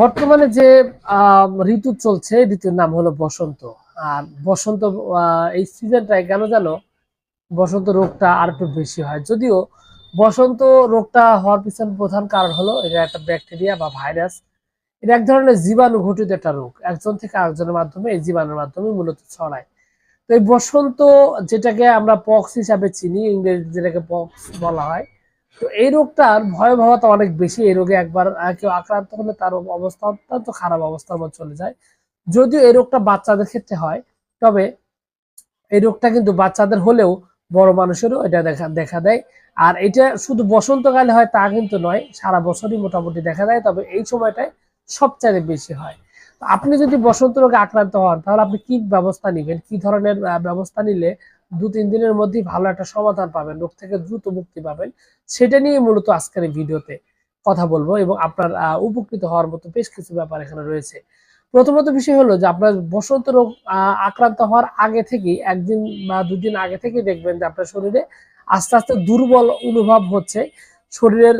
বর্তমানে যে ঋতু চলছে ঋতুর নাম হলো বসন্ত। আর বসন্ত এই সিজনটায় কেন জানো, বসন্ত রোগটা আর একটু বেশি হয়। যদিও বসন্ত রোগটা হওয়ার পিছনে প্রধান কারণ হলো, এটা একটা ব্যাকটেরিয়া বা ভাইরাস। এটা এক ধরনের জীবাণু ঘটিত একটা রোগ। একজন থেকে আরেকজনের মাধ্যমে এই জীবাণুর মাধ্যমে মূলত ছড়ায়। তো এই বসন্ত, যেটাকে আমরা পক্স হিসাবে চিনি, ইংরেজি যেটাকে পক্স বলা হয় তো এই রোগটার ভয়াবহতা অনেক বেশি। এই রোগে একবার কেউ আক্রান্ত হলে তার অবস্থা অত্যন্ত খারাপ অবস্থার মধ্যে চলে যায়। যদিও এই রোগটা বাচ্চাদের ক্ষেত্রে হয়, তবে এই রোগটা কিন্তু বাচ্চাদের হলেও বড় মানুষেরও এটা দেখা দেখা দেয়। আর এটা শুধু বসন্তকালে হয় তা কিন্তু নয়, সারা বছরই মোটামুটি দেখা দেয়, তবে এই সময়টায় সবচাইতে বেশি হয়। আপনি যদি বসন্ত রোগে আক্রান্ত হন, তাহলে আপনি কি ব্যবস্থা নেবেন? কি ধরনের ব্যবস্থা নিলে দু, তিন দিনের মধ্যেই ভালো একটা সমাধান পাবেন রোগ থেকে দ্রুত মুক্তি পাবেন। সেটা নিয়ে মূলত আজকের ভিডিওতে কথা বলব এবং আপনার উপকৃত হওয়ার মতো বেশ কিছু ব্যাপার এখানে রয়েছে। প্রথমত বিষয় হলো যে আপনার বসন্ত রোগ আক্রান্ত হওয়ার আগে থেকেই, একদিন বা দুদিন আগে থেকে দেখবেন যে আপনার শরীরে আস্তে আস্তে দুর্বল অনুভব হচ্ছে, শরীরের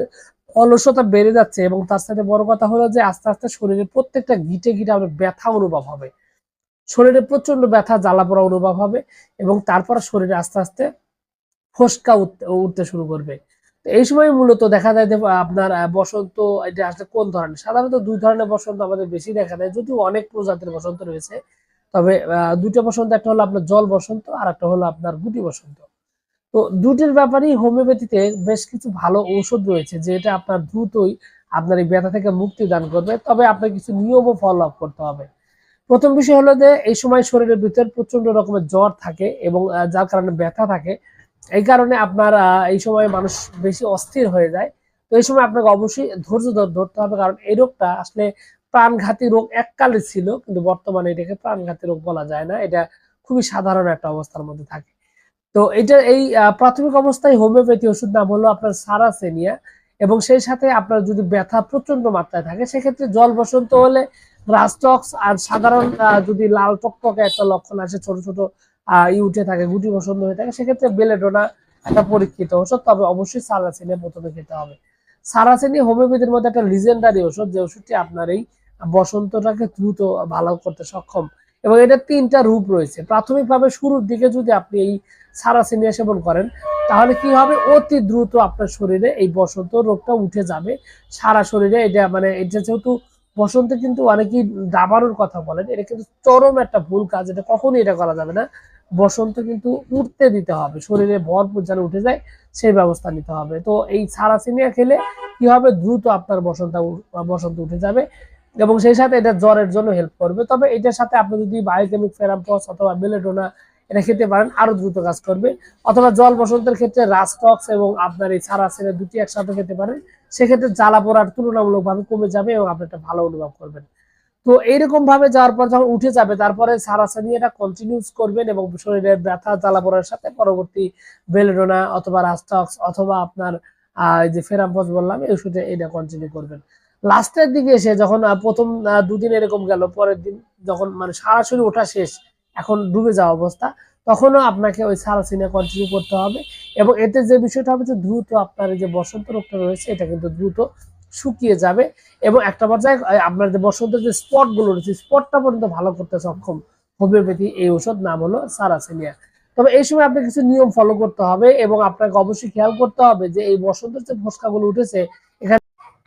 অলসতা বেড়ে যাচ্ছে এবং তার সাথে বড় কথা হলো যে আস্তে আস্তে শরীরের প্রত্যেকটা গিটে গিটে আপনার ব্যথা অনুভব হবে। শরীরে প্রচণ্ড ব্যথা, জ্বালা পোড়া অনুভব হবে এবং তারপর শরীরে আস্তে আস্তে ফসকা উঠতে শুরু করবে। এই সময় মূলত দেখা যায় যে, আপনার বসন্ত এটা আসলে কোন ধরনের? সাধারণত দুই ধরনের বসন্ত আমাদের বেশি দেখা যায়, যদিও অনেক প্রজাতির বসন্ত রয়েছে। তবে দুইটা বসন্ত, একটা হলো আপনার জল বসন্ত আর একটা হলো আপনার গুটি বসন্ত। তো দুটির ব্যাপারেই হোমিওপ্যাথিতে বেশ কিছু ভালো ঔষধ রয়েছে, যেটা আপনার দ্রুতই আপনার এই ব্যথা থেকে মুক্তি দান করবে। তবে আপনার কিছু নিয়মও ফলো আপ করতে হবে। প্রথম বিষয় হলো যে, এই সময় শরীরের ভিতর প্রচণ্ড রকমের জ্বর থাকে এবং যার কারণে ব্যথা থাকে। এই কারণে আপনার এই সময় মানুষ বেশি অস্থির হয়ে যায়। তো এই সময় আপনাকে অবশ্যই ধৈর্য ধরতে হবে কারণ এই রোগটা আসলে প্রাণঘাতী রোগ এককালে ছিল, কিন্তু বর্তমানে এটাকে প্রাণঘাতী রোগ বলা যায় না। এটা খুবই সাধারণ একটা অবস্থার মধ্যে থাকে। তো এটা এই প্রাথমিক অবস্থায় হোমিওপ্যাথি ওষুধ নাম হলো আপনার সারাসেনিয়া এবং সেই সাথে আপনার যদি ব্যথা প্রচণ্ড মাত্রায় থাকে, সেক্ষেত্রে জল বসন্ত হলে রাস্টক্স আর সাধারণ যদি লাল টকটকে একটা লক্ষণ আসে, ছোট ছোট ই উঠে থাকে, গুটি বসন্ত হয়ে থাকে, সেক্ষেত্রে বেলেডোনা একটা পরীক্ষিত ওষুধ তবে অবশ্যই সারাসেনিয়া প্রথমে খেতে হবে। সারাসেনি হোমিওপ্যাথির মধ্যে একটা লিজেন্ডারি ওষুধ যে ওষুধটি আপনার এই বসন্তটাকে দ্রুত ভালো করতে সক্ষম। এবং এটা তিনটা রূপ রয়েছে। প্রাথমিকভাবে শুরুর দিকে যদি আপনি এই সারাসেনিয়া সেবন করেন, তাহলে কি হবে? অতি দ্রুত আপনার শরীরে এই বসন্ত রোগটা উঠে যাবে। সারা শরীরে এটা মানে এটা যেহেতু বসন্তে কিন্তু অনেকেই দাবানোর কথা বলেন, এটা কিন্তু চরম একটা ভুল কাজ, এটা কখনোই এটা করা যাবে না। বসন্ত কিন্তু উঠতে দিতে হবে, শরীরে ভরপুর যেন উঠে যায়, সেই ব্যবস্থা নিতে হবে। তো এই সারাসিনিয়া খেলে কি হবে? দ্রুত আপনার বসন্ত বসন্ত উঠে যাবে এবং সেই সাথে এটা জ্বরের জন্য হেল্প করবে। তবে এটার সাথে আপনি যদি বায়োকেমিক ফেরাম্পস অথবা বেলেডোনা এটা খেতে পারেন, আরও দ্রুত কাজ করবে। অথবা জল বসন্তের ক্ষেত্রে রাস্টক্স এবং আপনার এই সারাসিনে দুটি একসাথে খেতে পারেন। সেক্ষেত্রে জ্বালা পোড়ার তুলনামূলকভাবে কমে যাবে এবং আপনি একটা ভালো অনুভব করবেন। তো এইরকম ভাবে যাওয়ার পর যখন উঠে যাবে, তারপরে সারাসানি এটা কন্টিনিউস করবেন এবং শরীরের ব্যথা, জ্বালা পোড়ার সাথে পরবর্তী বেলেডোনা অথবা রাস্টক্স অথবা আপনার যে ফেরাম্পস বললাম, এই ওষুধে এটা কন্টিনিউ করবেন। লাস্টের দিকে এসে যখন প্রথম দুদিন এরকম গেল, পরের দিন যখন মানে সরাসরি ওঠা শেষ এখন ডুবে যাওয়া অবস্থা, তখনও আপনাকে ওই সারাসিনে কন্টিনিউ করতে হবে এবং এতে যে বিষয়টা হবে যে দ্রুত আপনার যে বসন্ত রোগটা রয়েছে, এটা কিন্তু দ্রুত শুকিয়ে যাবে এবং একটা পর্যায়ে আপনার যে বসন্তের যে স্পটগুলো রয়েছে স্পটটা পর্যন্ত ভালো করতে সক্ষম হোমিওপ্যাথি এই ওষুধ নাম হলো সারাসিনিয়া। তবে এই সময় আপনাকে কিছু নিয়ম ফলো করতে হবে এবং আপনাকে অবশ্যই খেয়াল করতে হবে যে এই বসন্তের যে ফসকাগুলো উঠেছে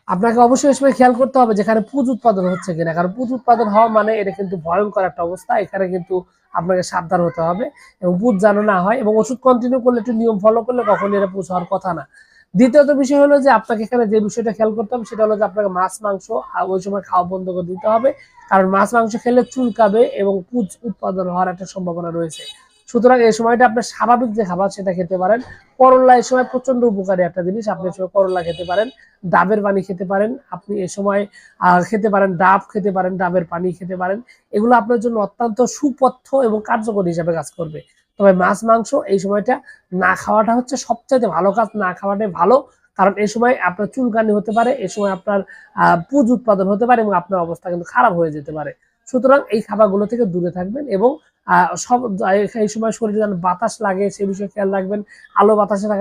আপনাকে অবশ্যই সময় খেয়াল করতে হবে যেখানে পুজ উৎপাদন হচ্ছে কিনা। কারণ পুজ উৎপাদন হওয়া মানে এটা কিন্তু ভয়ঙ্কর একটা অবস্থা। এখানে কিন্তু আপনাকে সাবধান হতে হবে এবং পুজ যেন না হয় এবং ওষুধ কন্টিনিউ করলে একটু নিয়ম ফলো করলে কখনই এটা পুজ হওয়ার কথা না। দ্বিতীয়ত বিষয় হলো যে আপনাকে এখানে যে বিষয়টা খেয়াল করতে হবে সেটা হলো যে আপনাকে মাছ, মাংস ওই সময় খাওয়া বন্ধ করে দিতে হবে। কারণ মাছ, মাংস খেলে চুলকাবে এবং পুজ উৎপাদন হওয়ার একটা সম্ভাবনা রয়েছে। সুতরাং এই সময়টা আপনার স্বাভাবিক যে খাবার সেটা খেতে পারেন। করল্লা এই সময় প্রচণ্ড উপকারী একটা জিনিস। আপনি করল্লা খেতে পারেন, ডাবের পানি খেতে পারেন, আপনি এই সময় খেতে পারেন ডাব, খেতে পারেন ডাবের পানি খেতে পারেন। এগুলো আপনার জন্য অত্যন্ত সুপথ্য এবং কার্যকরী হিসাবে কাজ করবে। তবে মাছ, মাংস এই সময়টা না খাওয়াটা হচ্ছে সবচাইতে ভালো কাজ। না খাওয়াটাই ভালো। কারণ এই সময় আপনার চুলকানি হতে পারে, এই সময় আপনার পুজ উৎপাদন হতে পারে এবং আপনার অবস্থা কিন্তু খারাপ হয়ে যেতে পারে। সুতরাং এই খাবারগুলো থেকে দূরে থাকবেন এবং সব এই সময় শরীরে যেন বাতাস লাগে সে বিষয়ে খেয়াল রাখবেন। আলো বাতাসে থাকা